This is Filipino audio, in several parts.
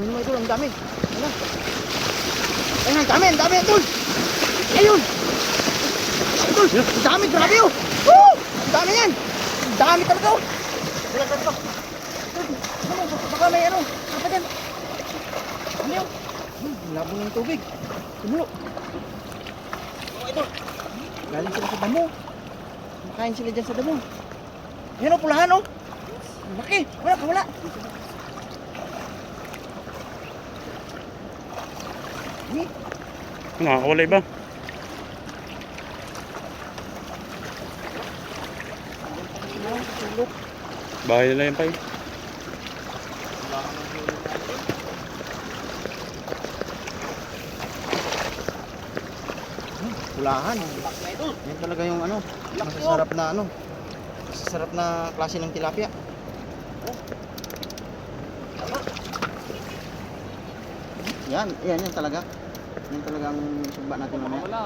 Ayun mga idol, ang dami. Ano? Ayun, ang dami, ang dami idol. Ayun. Idol, ang dami, grabe oh. Woo! Ang dami yan. Ang dami talaga oh. Wala ka pa. Ano, baka may ano, apa dyan? Ano yun? Labo ng tubig. Tumulo. Oh, idol. Galing sila sa damo. Makain sila dyan sa damo. Yan o, pulahan o. Laki. Wala ka, wala. Nakakawalay ba? Bahay nila yan pa eh. Pulahan. Yan talaga yung ano, masasarap na ano. Masasarap na klase ng tilapia. Yan, yan, yan talaga. Yan talaga ang sugba natin mamaya. Wala.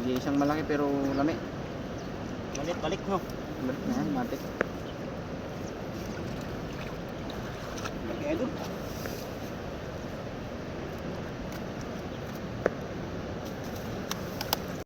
Hindi isang malaki pero lami. Balik, balik no. Balik na yan, matik.